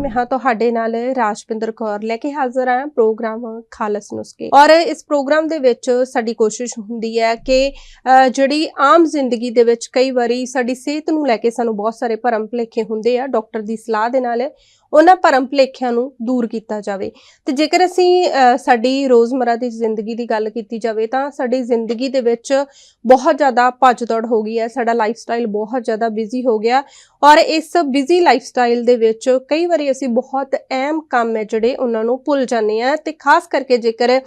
ਮੈਂ ਹਾਂ ਤੁਹਾਡੇ ਨਾਲ ਰਾਜਪਿੰਦਰ ਕੌਰ ਲੈ ਕੇ ਹਾਜ਼ਰ ਹਾਂ ਪ੍ਰੋਗਰਾਮ ਖਾਲਸ ਨੁਸਖੇ। ਔਰ ਇਸ ਪ੍ਰੋਗਰਾਮ ਦੇ ਵਿੱਚ ਸਾਡੀ ਕੋਸ਼ਿਸ਼ ਹੁੰਦੀ ਹੈ ਕਿ ਜਿਹੜੀ ਆਮ ਜ਼ਿੰਦਗੀ ਦੇ ਵਿੱਚ ਕਈ ਵਾਰੀ ਸਾਡੀ ਸਿਹਤ ਨੂੰ ਲੈ ਕੇ ਸਾਨੂੰ ਬਹੁਤ ਸਾਰੇ ਭਰਮ ਭੁਲੇਖੇ ਹੁੰਦੇ ਆ, ਡਾਕਟਰ ਦੀ ਸਲਾਹ ਦੇ ਨਾਲ ਉਹਨਾਂ ਭਰਮ ਭੁਲੇਖਿਆਂ ਨੂੰ ਦੂਰ ਕੀਤਾ ਜਾਵੇ। ਤੇ ਜੇਕਰ ਅਸੀਂ ਸਾਡੀ ਰੋਜ਼ਮਰਾ ਦੀ ਜ਼ਿੰਦਗੀ ਦੀ ਗੱਲ ਕੀਤੀ ਜਾਵੇ ਤਾਂ ਸਾਡੀ ਜ਼ਿੰਦਗੀ ਦੇ ਵਿੱਚ ਬਹੁਤ ਜ਼ਿਆਦਾ ਭੱਜ ਦੌੜ ਹੋ ਗਈ ਹੈ, ਸਾਡਾ ਲਾਈਫ ਸਟਾਈਲ ਬਹੁਤ ਜ਼ਿਆਦਾ ਬਿਜ਼ੀ ਹੋ ਗਿਆ। ਔਰ ਇਸ ਬਿਜ਼ੀ ਲਾਈਫ ਸਟਾਈਲ ਦੇ ਵਿੱਚ ਕਈ ਵਾਰੀ ਅਸੀਂ ਬਹੁਤ ਅਹਿਮ ਕੰਮ ਹੈ ਜਿਹੜੇ ਉਹਨਾਂ ਨੂੰ ਭੁੱਲ ਜਾਂਦੇ ਆ ਤੇ ਖਾਸ ਕਰਕੇ ਜੇਕਰ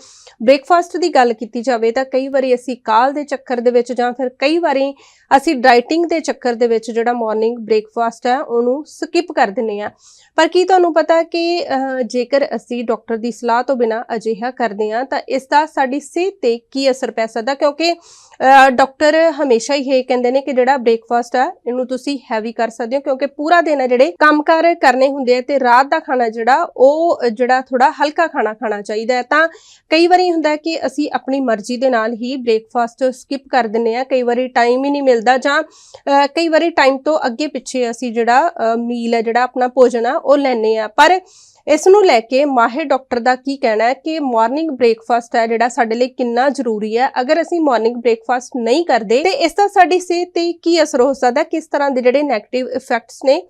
ਬ੍ਰੇਕਫਾਸਟ ਦੀ ਗੱਲ ਕੀਤੀ ਜਾਵੇ ਤਾਂ ਕਈ ਵਾਰੀ ਅਸੀਂ ਕਾਲ ਦੇ ਚੱਕਰ ਦੇ ਵਿੱਚ ਜਾਂ ਫਿਰ ਕਈ ਵਾਰੀ ਅਸੀਂ ਡਾਈਟਿੰਗ ਦੇ ਚੱਕਰ ਦੇ ਵਿੱਚ ਜਿਹੜਾ ਮਾਰਨਿੰਗ ਬ੍ਰੇਕਫਾਸਟ ਹੈ ਉਹਨੂੰ ਸਕਿਪ ਕਰ ਦਿੰਦੇ ਆ ਪਰ ਕੀ ਤੁਹਾਨੂੰ ਪਤਾ ਕਿ ਜੇਕਰ ਅਸੀਂ ਡਾਕਟਰ ਦੀ ਸਲਾਹ ਤੋਂ ਬਿਨਾ ਅਜਿਹਾ ਕਰਦੇ ਆ ਤਾਂ ਇਸ ਦਾ ਸਾਡੀ ਸਿਹਤ ਤੇ ਕੀ ਅਸਰ ਪੈ ਸਕਦਾ? ਕਿਉਂਕਿ ਡਾਕਟਰ ਹਮੇਸ਼ਾ ਹੀ ਇਹ ਕਹਿੰਦੇ ਨੇ ਕਿ ਜਿਹੜਾ ਬ੍ਰੇਕਫਾਸਟ ਹੈ ਇਹਨੂੰ ਤੁਸੀਂ ਹੈਵੀ ਕਰ ਸਕਦੇ ਹੋ ਕਿਉਂਕਿ ਪੂਰਾ ਦਿਨ ਹੈ ਜਿਹੜੇ ਕੰਮਕਾਰ ਕਰਨੇ ਹੁੰਦੇ ਆ ਤੇ ਰਾਤ ਦਾ ਖਾਣਾ ਜਿਹੜਾ, ਉਹ ਜਿਹੜਾ ਥੋੜਾ ਹਲਕਾ ਖਾਣਾ ਖਾਣਾ ਚਾਹੀਦਾ ਹੈ। ਤਾਂ ਕਈ ਵਾਰੀ ਹੁੰਦਾ ਕਿ ਅਸੀਂ ਆਪਣੀ ਮਰਜ਼ੀ ਦੇ ਨਾਲ ਹੀ ਬ੍ਰੇਕਫਾਸਟ ਸਕਿਪ ਕਰ ਦਿੰਨੇ ਆ ਕਈ ਵਾਰੀ ਟਾਈਮ ਹੀ ਨਹੀਂ ਮਿਲਦਾ ਜਾਂ ਕਈ ਵਾਰੀ ਟਾਈਮ ਤੋਂ ਅੱਗੇ ਪਿੱਛੇ ਅਸੀਂ ਜਿਹੜਾ ਮੀਲ ਹੈ, ਜਿਹੜਾ ਆਪਣਾ ਭੋਜਨ ਆ, ਉਹ ਲੈਨੇ ਆ ਪਰ ਇਸ ਨੂੰ ਲੈ ਕੇ ਮਾਹਿਰ ਡਾਕਟਰ ਦਾ ਕੀ ਕਹਿਣਾ ਹੈ ਕਿ ਮਾਰਨਿੰਗ ਬ੍ਰੇਕਫਾਸਟ ਹੈ ਜਿਹੜਾ ਸਾਡੇ ਲਈ ਕਿੰਨਾ ਜ਼ਰੂਰੀ ਹੈ। ਅਗਰ ਅਸੀਂ ਮਾਰਨਿੰਗ ਬ੍ਰੇਕਫਾਸਟ ਨਹੀਂ ਕਰਦੇ, ਤੇ ਇਸ ਦਾ ਸਾਡੀ ਸਿਹਤ ਤੇ ਕੀ ਅਸਰ ਹੋ ਸਕਦਾ ਕਿਸ ਤਰ੍ਹਾਂ ਦੇ ਜਿਹੜੇ 네ਗੇਟਿਵ ਇਫੈਕਟਸ ਨੇ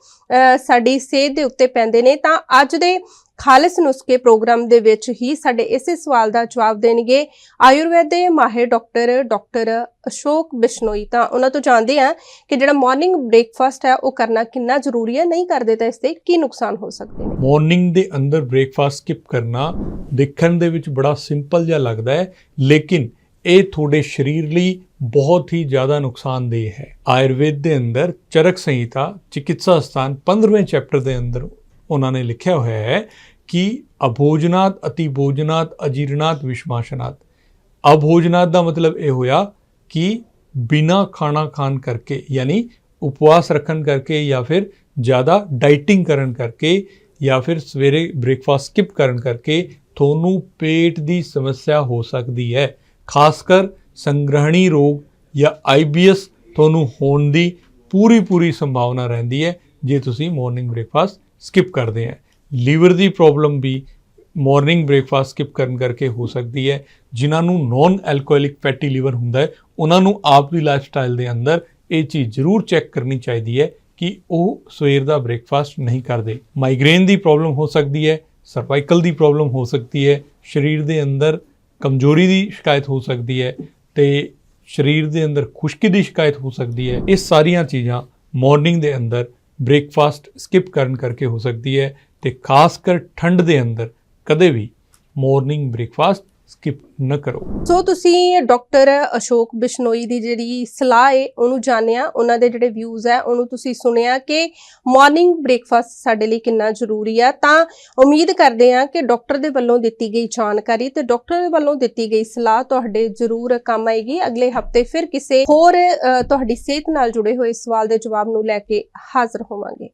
ਸਾਡੀ ਸਿਹਤ ਦੇ ਉੱਤੇ ਪੈਂਦੇ ਨੇ? ਤਾਂ ਅੱਜ ਦੇ ਖਾਲਿਸ ਨੁਸਖੇ ਪ੍ਰੋਗਰਾਮ ਦੇ ਵਿੱਚ ਹੀ ਸਾਡੇ ਇਸੇ ਸਵਾਲ ਦਾ ਜਵਾਬ ਦੇਣਗੇ। ਆਯੁਰਵੈਦ ਦੇ ਮਾਹਿਰ ਡਾਕਟਰ ਡਾਕਟਰ ਅਸ਼ੋਕ ਬਿਸ਼ਨੋਈ ਤਾਂ ਉਹਨਾਂ ਤੋਂ ਜਾਣਦੇ ਆ ਕਿ ਜਿਹੜਾ ਮਾਰਨਿੰਗ ਬ੍ਰੇਕਫਾਸਟ ਹੈ, ਉਹ ਕਰਨਾ ਕਿੰਨਾ ਜ਼ਰੂਰੀ ਹੈ, ਨਹੀਂ ਕਰਦੇ ਤਾਂ ਇਸ ਦੇ ਕੀ ਨੁਕਸਾਨ ਹੋ ਸਕਦੇ ਨੇ? ਮਾਰਨਿੰਗ ਦੇ ਅੰਦਰ ਬ੍ਰੇਕਫਾਸਟ ਸਕਿਪ ਕਰਨਾ ਦੇਖਣ ਦੇ ਵਿੱਚ ਬੜਾ ਸਿੰਪਲ ਜਿਹਾ ਲੱਗਦਾ ਹੈ, ਲੇਕਿਨ ਇਹ ਤੁਹਾਡੇ ਸਰੀਰ ਲਈ ਬਹੁਤ ਹੀ ਜ਼ਿਆਦਾ ਨੁਕਸਾਨਦੇਹ ਹੈ। ਆਯੁਰਵੇਦ ਦੇ ਅੰਦਰ ਚਰਕ ਸੰਹਿਤਾ, ਚਿਕਿਤਸਾ ਸਥਾਨ 15ਵੇਂ ਚੈਪਟਰ ਦੇ ਅੰਦਰ ਉਹਨਾਂ ਨੇ ਲਿਖਿਆ ਹੋਇਆ ਹੈ ਕਿ ਅਭੋਜਨਾਤ ਅਤੀ ਭੋਜਨਾਤ ਅਜੀਰਨਾਤ ਵਿਸ਼ਮਾਸ਼ਨਾਤ ਅਭੋਜਨਾਤ ਦਾ ਮਤਲਬ ਇਹ ਹੋਇਆ ਕਿ ਬਿਨਾ ਖਾਣਾ ਖਾਣ ਕਰਕੇ, ਯਾਨੀ ਉਪਵਾਸ ਰੱਖਣ ਕਰਕੇ ਜਾਂ ਫਿਰ ਜ਼ਿਆਦਾ ਡਾਈਟਿੰਗ ਕਰਨ ਕਰਕੇ ਜਾਂ ਫਿਰ ਸਵੇਰੇ ਬ੍ਰੇਕਫਾਸਟ ਸਕਿਪ ਕਰਨ ਕਰਕੇ ਤੁਹਾਨੂੰ ਪੇਟ ਦੀ ਸਮੱਸਿਆ ਹੋ ਸਕਦੀ ਹੈ। ਖਾਸ ਕਰ ਸੰਗ੍ਰਹਣੀ ਰੋਗ ਜਾਂ ਆਈਬੀਐਸ ਤੁਹਾਨੂੰ ਹੋਣ ਦੀ ਪੂਰੀ ਪੂਰੀ ਸੰਭਾਵਨਾ ਰਹਿੰਦੀ ਹੈ ਜੇ ਤੁਸੀਂ ਮਾਰਨਿੰਗ ਬ੍ਰੇਕਫਾਸਟ ਸਕਿਪ ਕਰਦੇ ਹੈ। ਲੀਵਰ ਦੀ ਪ੍ਰੋਬਲਮ ਵੀ ਮਾਰਨਿੰਗ ਬ੍ਰੇਕਫਾਸਟ ਸਕਿਪ ਕਰਨ ਕਰਕੇ ਹੋ ਸਕਦੀ ਹੈ। ਜਿਨ੍ਹਾਂ ਨੂੰ ਨਾਨ ਐਲਕੋਹਲਿਕ ਫੈਟੀ ਲੀਵਰ ਹੁੰਦਾ ਹੈ, ਉਹਨਾਂ ਨੂੰ ਆਪ ਦੀ ਲਾਈਫ ਸਟਾਈਲ ਦੇ ਅੰਦਰ ਇਹ ਚੀਜ਼ ਜ਼ਰੂਰ ਚੈੱਕ ਕਰਨੀ ਚਾਹੀਦੀ ਹੈ ਕਿ ਉਹ ਸਵੇਰ ਦਾ ਬ੍ਰੇਕਫਾਸਟ ਨਹੀਂ ਕਰਦੇ। ਮਾਈਗ੍ਰੇਨ ਦੀ ਪ੍ਰੋਬਲਮ ਹੋ ਸਕਦੀ ਹੈ ਸਰਵਾਈਕਲ ਦੀ ਪ੍ਰੋਬਲਮ ਹੋ ਸਕਦੀ ਹੈ, ਸਰੀਰ ਦੇ ਅੰਦਰ ਕਮਜ਼ੋਰੀ ਦੀ ਸ਼ਿਕਾਇਤ ਹੋ ਸਕਦੀ ਹੈ ਤੇ ਸਰੀਰ ਦੇ ਅੰਦਰ ਖੁਸ਼ਕੀ ਦੀ ਸ਼ਿਕਾਇਤ ਹੋ ਸਕਦੀ ਹੈ। ਇਹ ਸਾਰੀਆਂ ਚੀਜ਼ਾਂ ਮਾਰਨਿੰਗ ਦੇ ਅੰਦਰ ਬ੍ਰੇਕਫਾਸਟ ਸਕਿਪ ਕਰਨ ਕਰਕੇ ਹੋ ਸਕਦੀ ਹੈ। ਤੇ ਖਾਸ ਕਰ ਠੰਡ ਦੇ ਅੰਦਰ ਕਦੇ ਵੀ ਮਾਰਨਿੰਗ ਬ੍ਰੇਕਫਾਸਟ ਸਕਿਪ ਨਾ ਕਰੋ। ਸੋ ਤੁਸੀਂ ਡਾਕਟਰ ਅਸ਼ੋਕ ਬਿਸ਼ਨੋਈ ਦੀ ਜਿਹੜੀ ਸਲਾਹ ਹੈ ਉਹਨੂੰ ਜਾਣਿਆ, ਉਹਨਾਂ ਦੇ ਜਿਹੜੇ ਵਿਊਜ਼ ਹੈ ਉਹਨੂੰ ਤੁਸੀਂ ਸੁਣਿਆ ਕਿ ਮਾਰਨਿੰਗ ਬ੍ਰੇਕਫਾਸਟ ਸਾਡੇ ਲਈ ਕਿੰਨਾ ਜ਼ਰੂਰੀ ਹੈ ਤਾਂ ਉਮੀਦ ਕਰਦੇ ਹਾਂ ਕਿ ਡਾਕਟਰ ਦੇ ਵੱਲੋਂ ਦਿੱਤੀ ਗਈ ਜਾਣਕਾਰੀ ਤੇ ਡਾਕਟਰ ਦੇ ਵੱਲੋਂ ਦਿੱਤੀ ਗਈ ਸਲਾਹ ਤੁਹਾਡੇ ਜ਼ਰੂਰ ਕੰਮ ਆਏਗੀ। ਅਗਲੇ ਹਫ਼ਤੇ ਫਿਰ ਕਿਸੇ ਹੋਰ ਤੁਹਾਡੀ ਸਿਹਤ ਨਾਲ ਜੁੜੇ ਹੋਏ ਸਵਾਲ ਦੇ ਜਵਾਬ ਨੂੰ ਲੈ ਕੇ ਹਾਜ਼ਰ ਹੋਵਾਂਗੇ।